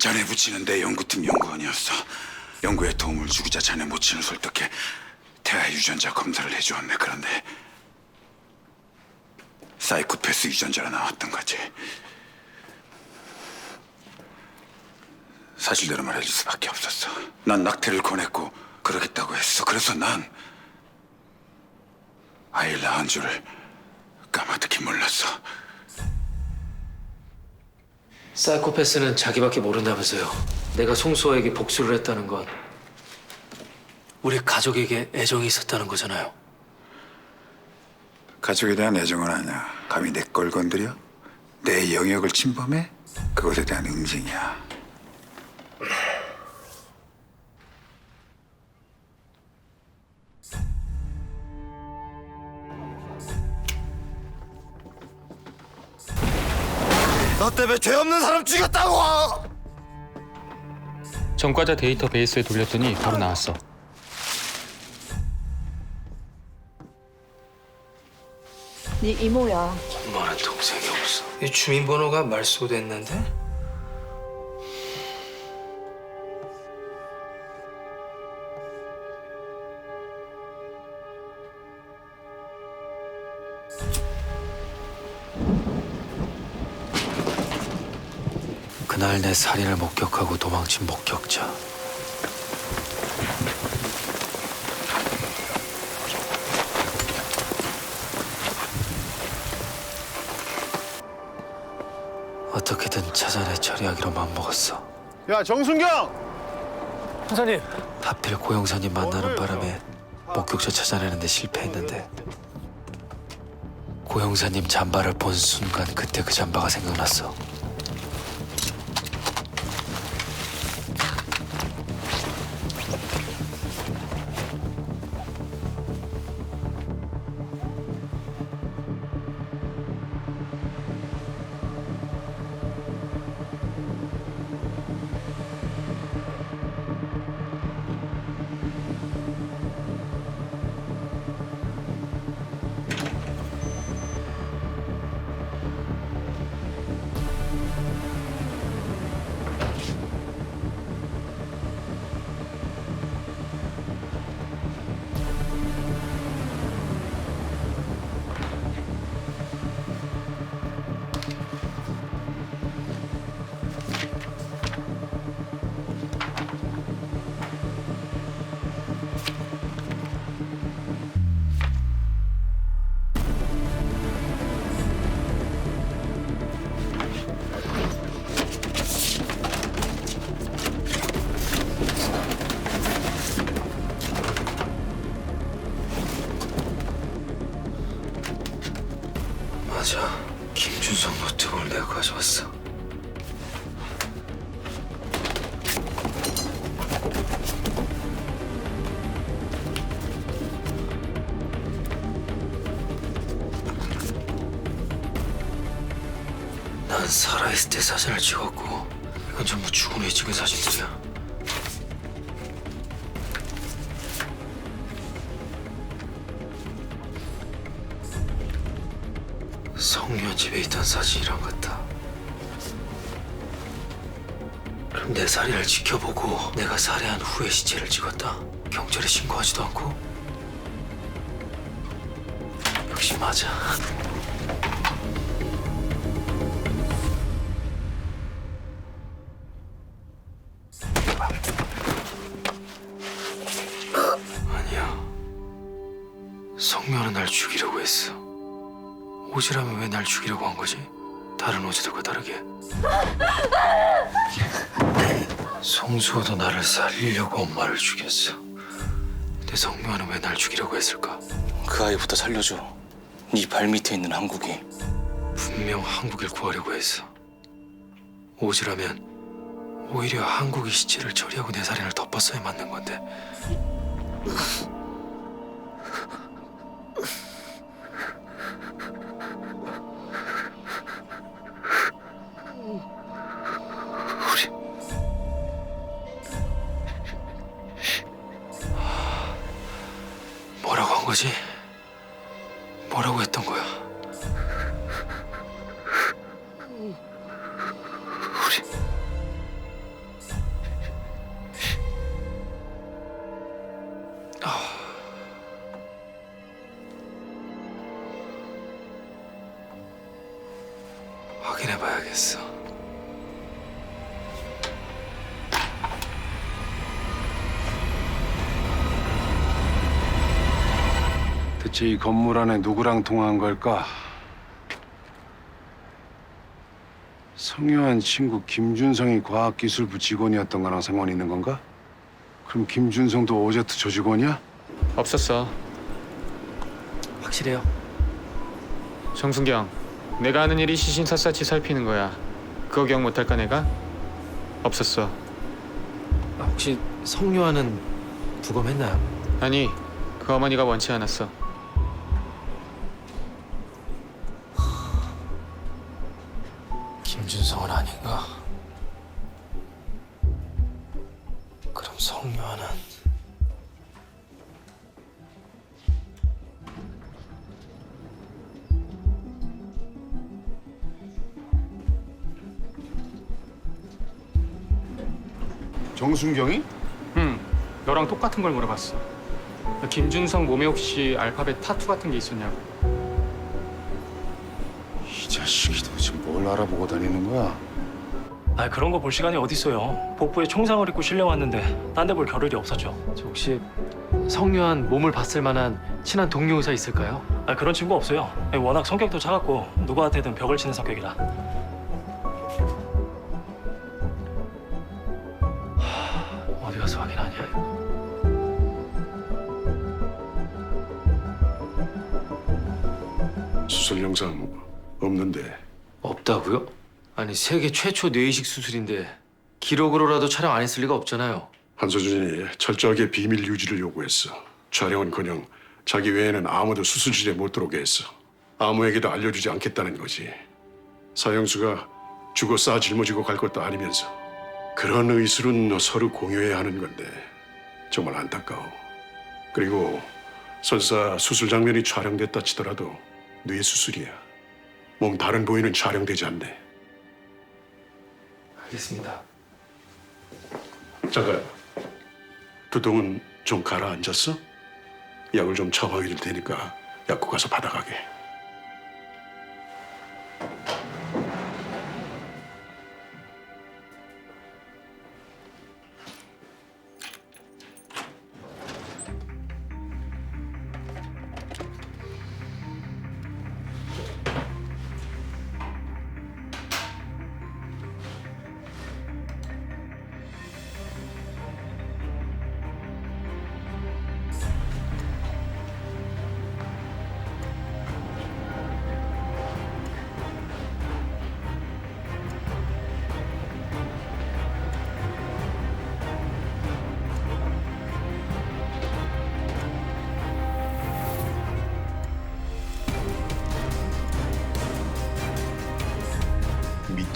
자네 붙이는 내 연구팀 연구원이었어. 연구에 도움을 주고자 자네 모친을 설득해 태아 유전자 검사를 해주었네. 그런데 사이코패스 유전자가 나왔던 거지. 사실대로 말해줄 수밖에 없었어. 난 낙태를 권했고 그러겠다고 했어. 그래서 난 아이를 낳은 줄을 까마득히 몰랐어. 사이코패스는 자기밖에 모른다면서요. 내가 송수호에게 복수를 했다는 건 우리 가족에게 애정이 있었다는 거잖아요. 가족에 대한 애정은 아니야. 감히 내 걸 건드려? 내 영역을 침범해? 그것에 대한 응징이야. 너 때문에 죄 없는 사람 죽였다고! 전과자 데이터베이스에 돌렸더니 바로 나왔어. 네 이모야. 엄마는 동생이 없어. 이 주민번호가 말소됐는데? 그날 내 살인을 목격하고 도망친 목격자. 어떻게든 찾아내 처리하기로 맘먹었어. 야 정순경! 형사님. 하필 고영사님 만나는 바람에 목격자 찾아내는데 실패했는데 고영사님 잠바를 본 순간 그때 그 잠바가 생각났어. 있을 때 사진을 찍었고 이건 전부 죽은 후에 찍은 사진들이야. 성년 집에 있던 사진이랑 같다. 그럼 내 살인을 지켜보고 내가 살해한 후에 시체를 찍었다. 경찰에 신고하지도 않고. 역시 맞아. 오지라면 왜 날 죽이려고 한 거지? 다른 오지들과 다르게. 송수호도 나를 살리려고 엄마를 죽였어. 내 성묘는 왜 날 죽이려고 했을까? 그 아이부터 살려줘. 네 발밑에 있는 한국이. 분명 한국을 구하려고 했어. 오지라면 오히려 한국의 시체를 처리하고 내 살인을 덮었어야 맞는 건데. 뭐지? 뭐라고 했던 거야? 우리 아. 확인해 봐야겠어. 대체 이 건물 안에 누구랑 통화한 걸까? 성유한 친구 김준성이 과학기술부 직원이었던 거랑 상관이 있는 건가? 그럼 김준성도 오제트 조직원이야? 없었어. 확실해요? 정순경, 내가 하는 일이 시신사사치 살피는 거야. 그거 기억 못할까 내가? 없었어. 아, 혹시 성유아는 부검했나요? 아니, 그 어머니가 원치 않았어. 김준성은 아닌가? 그럼 성유아는 정순경이? 응, 너랑 똑같은 걸 물어봤어. 김준성 몸에 혹시 알파벳 타투 같은 게 있었냐고. 이 자식이 도대체 뭘 알아보고 다니는 거야? 아 그런 거 볼 시간이 어딨어요. 복부에 총상을 입고 실려 왔는데 딴 데 볼 겨를이 없었죠. 저 혹시 성유한 몸을 봤을 만한 친한 동료 의사 있을까요? 아 그런 친구 없어요. 워낙 성격도 차갑고 누구한테든 벽을 치는 성격이라. 어디 가서 확인하냐 이거. 수술 영상 없는데 없다고요? 아니 세계 최초 뇌이식 수술인데 기록으로라도 촬영 안 했을 리가 없잖아요. 한소준이 철저하게 비밀 유지를 요구했어. 촬영은커녕 자기 외에는 아무도 수술실에 못 들어오게 했어. 아무에게도 알려주지 않겠다는 거지. 사형수가 죽어 싸 짊어지고 갈 것도 아니면서 그런 의술은 서로 공유해야 하는 건데 정말 안타까워. 그리고 설사 수술 장면이 촬영됐다 치더라도 뇌 수술이야. 몸 다른 부위는 촬영되지 않네. 알겠습니다. 잠깐 두통은 좀 가라앉았어? 약을 좀 처방해 줄 테니까 약국 가서 받아가게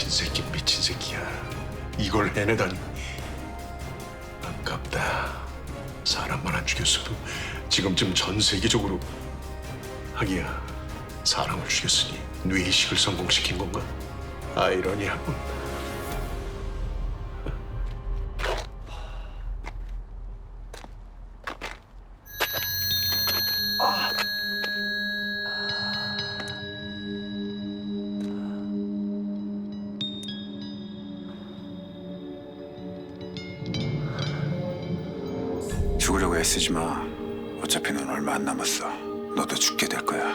미친 새끼 미친 새끼야. 이걸 해내다니. 아깝다. 사람만 안 죽였어도 지금쯤 전 세계적으로 하기야 사람을 죽였으니 뇌이식을 성공시킨 건가? 아이러니하군 쓰지 마. 어차피 넌 얼마 안 남았어. 너도 죽게 될 거야.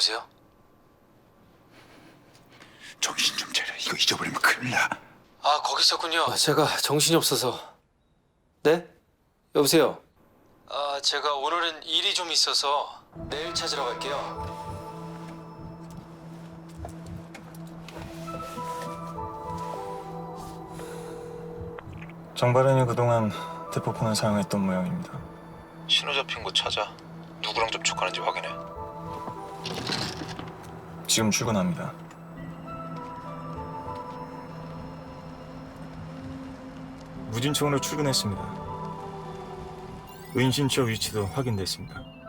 여보세요? 정신 좀 차려. 이거 잊어버리면 큰일 나. 아 거기 있었군요. 아, 제가 정신이 없어서. 네? 여보세요. 아 제가 오늘은 일이 좀 있어서 내일 찾으러 갈게요. 정발현이 그동안 대포폰을 사용했던 모양입니다. 신호 잡힌 곳 찾아 누구랑 접촉하는지 확인해 지금 출근합니다. 무진청으로 출근했습니다. 은신처 위치도 확인됐습니다.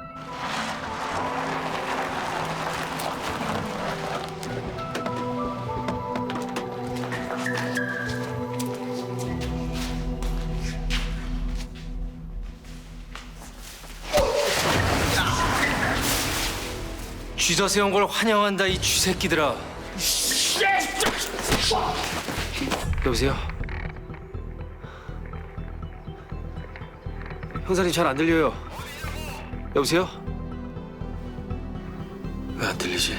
쥐저 세운 걸 환영한다 이 쥐새끼들아. 여보세요? 형사님 잘 안 들려요. 여보세요? 왜 안 들리지?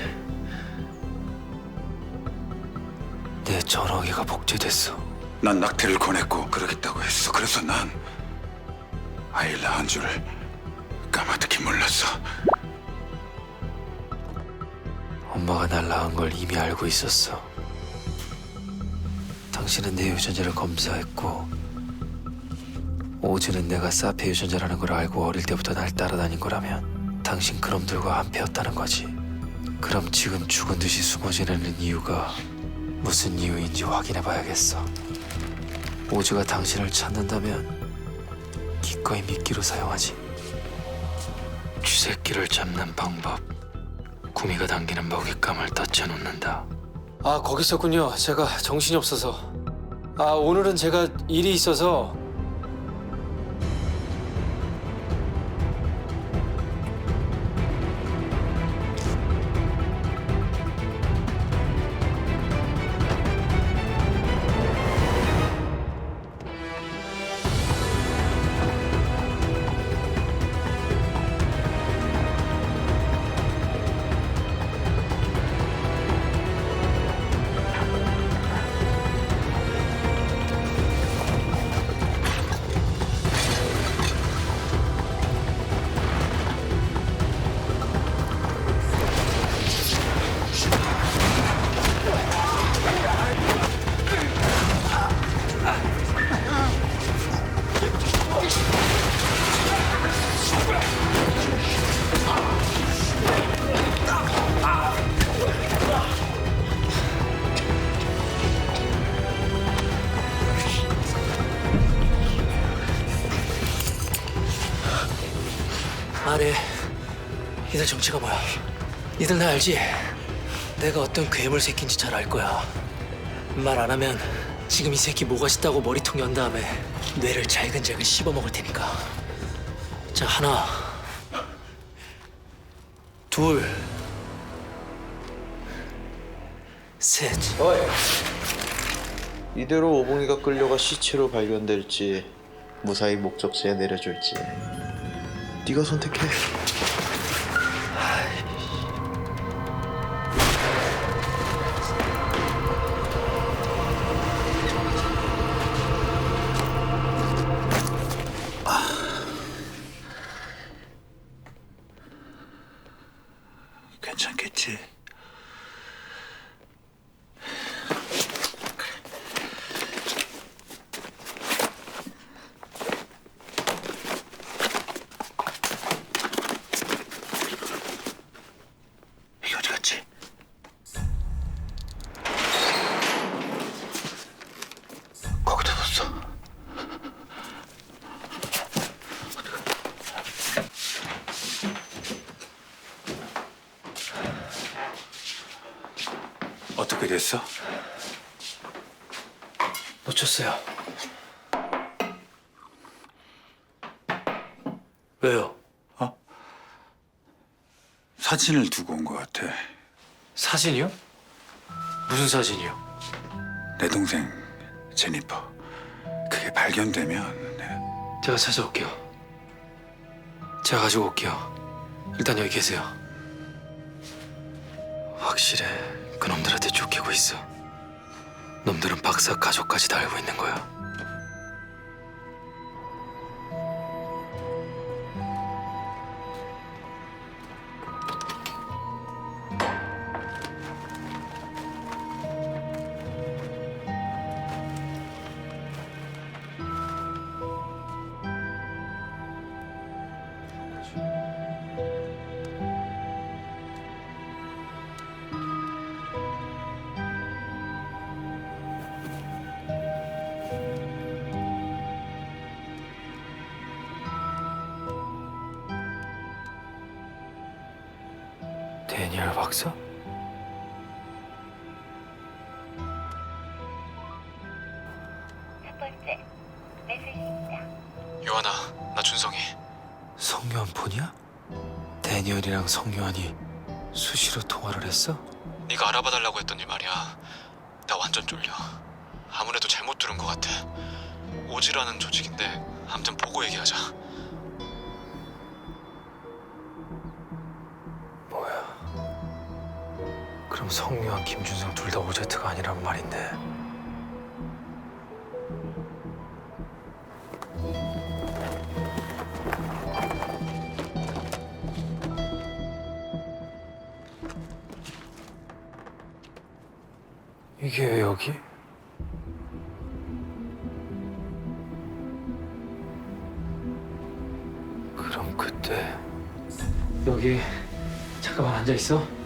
내 전화기가 복제됐어. 난 낙태를 권했고 그러겠다고 했어. 그래서 난 아이를 낳은 줄을 까마득히 몰랐어. 엄마가 날 낳은 걸 이미 알고 있었어. 당신은 내 유전자를 검사했고 오즈는 내가 사페 유전자라는 걸 알고 어릴 때부터 날 따라다닌 거라면 당신 그놈들과 한패였다는 거지. 그럼 지금 죽은 듯이 숨어 지내는 이유가 무슨 이유인지 확인해 봐야겠어. 오즈가 당신을 찾는다면 기꺼이 미끼로 사용하지. 쥐새끼를 잡는 방법. 구미가 당기는 먹잇감을 덧쳐 놓는다. 아 거기 있었군요. 제가 정신이 없어서. 아 오늘은 제가 일이 있어서. 니들 나 알지? 내가 어떤 괴물 새끼인지 잘 알 거야. 말 안 하면 지금 이 새끼 뭐가 싶다고 머리통 연 다음에 뇌를 잘근잘근 씹어 먹을 테니까. 자 하나, 둘, 셋. 이대로 오봉이가 끌려가 시체로 발견될지 무사히 목적지에 내려줄지 네가 선택해. 됐어? 놓쳤어요. 왜요? 사진을 두고 온 것 같아. 사진이요? 무슨 사진이요? 내 동생 제니퍼. 그게 발견되면 내가 제가 찾아올게요. 제가 가지고 올게요. 일단 여기 계세요. 확실해. 쫓기고 있어. 놈들은 박사 가족까지 다 알고 있는 거야. 요한아, 나 준성이. 성유한 폰이야? 데니얼이랑 성유한이 수시로 통화를 했어? 네가 알아봐 달라고 했더니 말이야. 나 완전 쫄려. 아무래도 잘못 들은 것 같아. 오지라는 조직인데 아무튼 보고 얘기하자. 뭐야? 그럼 성유한 김준성 둘 다 오제트가 아니란 말인데 이게 왜 여기? 그럼 그때 여기 잠깐만 앉아 있어.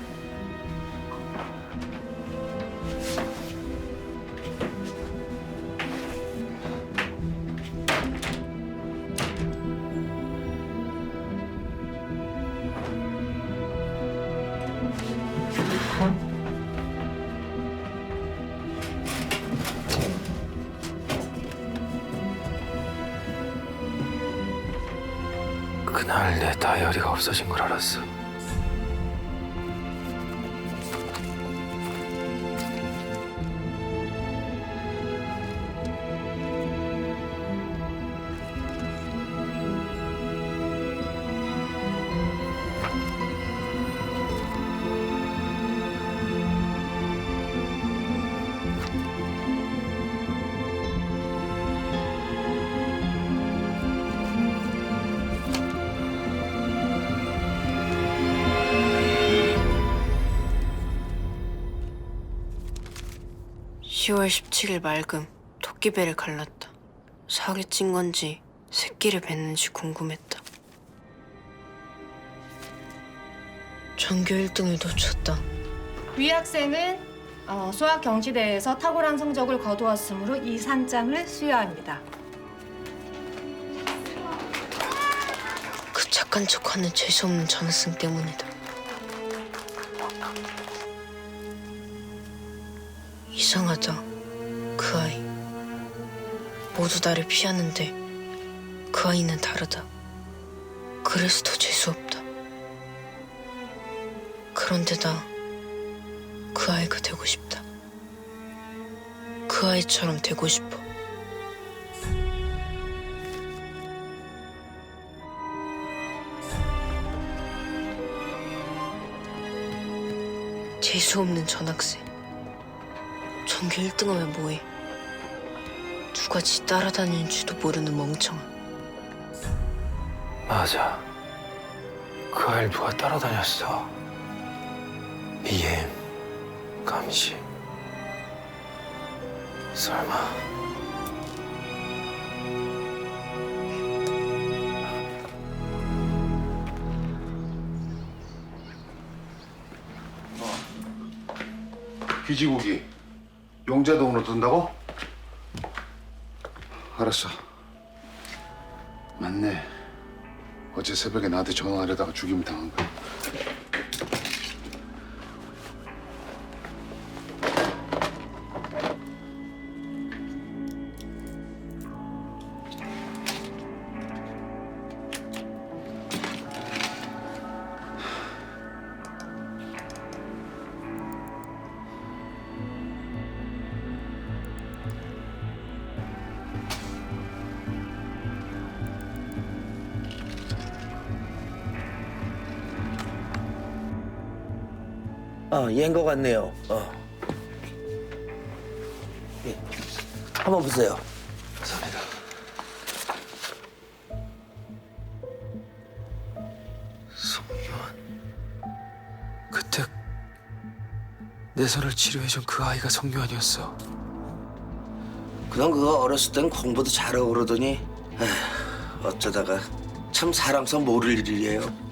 10월 17일 맑음 토끼배를 갈랐다. 사기 찐 건지 새끼를 뱉는지 궁금했다. 전교 1등을 놓쳤다. 위 학생은 어, 수학 경시대회에서 탁월한 성적을 거두었으므로 이 상장을 수여합니다. 그 착한 척하는 재수없는 전학생 때문이다. 이상하다. 그 아이. 모두 나를 피하는데 그 아이는 다르다. 그래서 더 재수없다. 그런데 나 그 아이가 되고 싶다. 그 아이처럼 되고 싶어. 재수 없는 전학생. 전교 1등하면 뭐해? 누가 지 따라다니는지도 모르는 멍청한. 맞아. 그 아이를 누가 따라다녔어. 이엠, 감시. 설마. 귀지고기 용자동으로 둔다고? 알았어. 맞네. 어제 새벽에 나한테 전화하려다가 죽임 당한 거야. 어, 얘인 것 같네요. 어. 예. 한번 보세요. 감사합니다. 성유한. 그때 내 손을 치료해준 그 아이가 성유한이었어. 그냥 그거 어렸을 땐 공부도 잘하고 그러더니 에휴, 어쩌다가 참 사람성 모를 일이에요.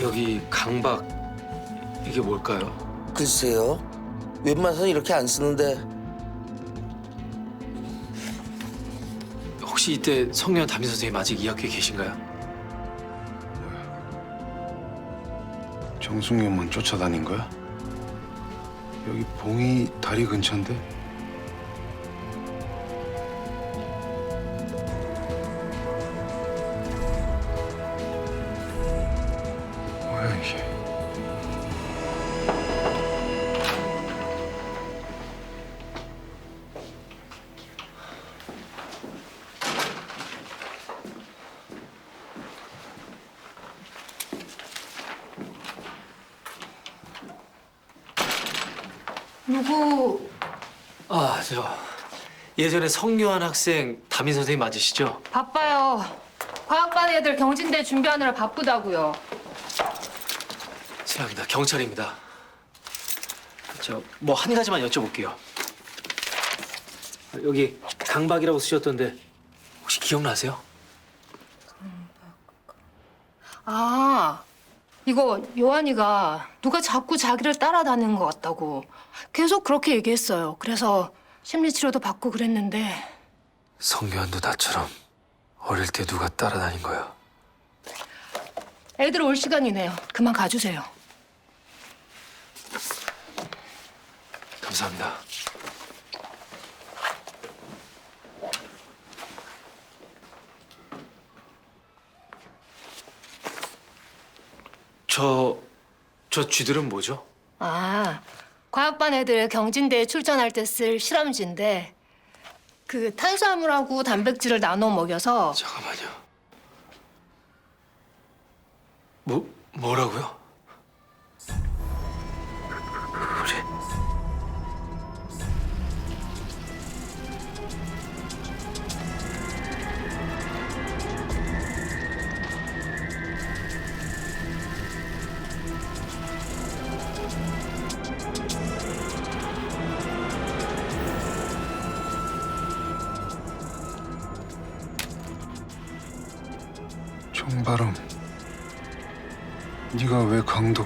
여기 강박 이게 뭘까요? 글쎄요. 웬만해서 이렇게 안 쓰는데 혹시 이때 성년 담임 선생님 아직 이 학교에 계신가요? 정승현만 쫓아다닌 거야? 여기 봉이 다리 근처인데? 누구 아, 저 예전에 성요한 학생 담임 선생님 맞으시죠? 바빠요. 과학반 애들 경진대 준비하느라 바쁘다고요. 실례합니다. 경찰입니다. 저 뭐 한 가지만 여쭤볼게요. 여기 강박이라고 쓰셨던데 혹시 기억나세요? 아, 이거 요한이가 누가 자꾸 자기를 따라다니는 것 같다고 계속 그렇게 얘기했어요. 그래서 심리치료도 받고 그랬는데 성요한도 나처럼 어릴 때 누가 따라다닌 거야. 애들 올 시간이네요. 그만 가주세요. 감사합니다. 저, 저 쥐들은 뭐죠? 아, 과학반 애들 경진대에 출전할 때 쓸 실험지인데 그 탄수화물하고 단백질을 나눠 먹여서 잠깐만요. 뭐, 뭐라고요?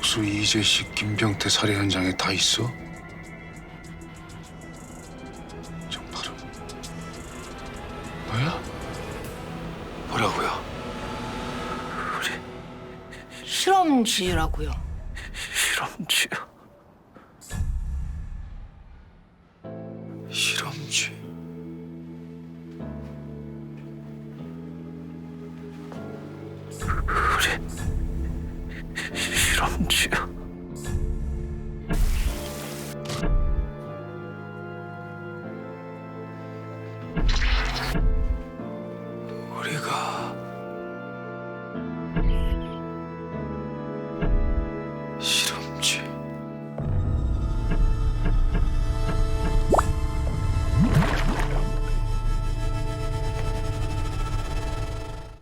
왜 강덕수, 이재식, 김병태 살해 현장에 다 있어? 정바람, 뭐야? 뭐라고요? 실험지라고요. 실험쥐요.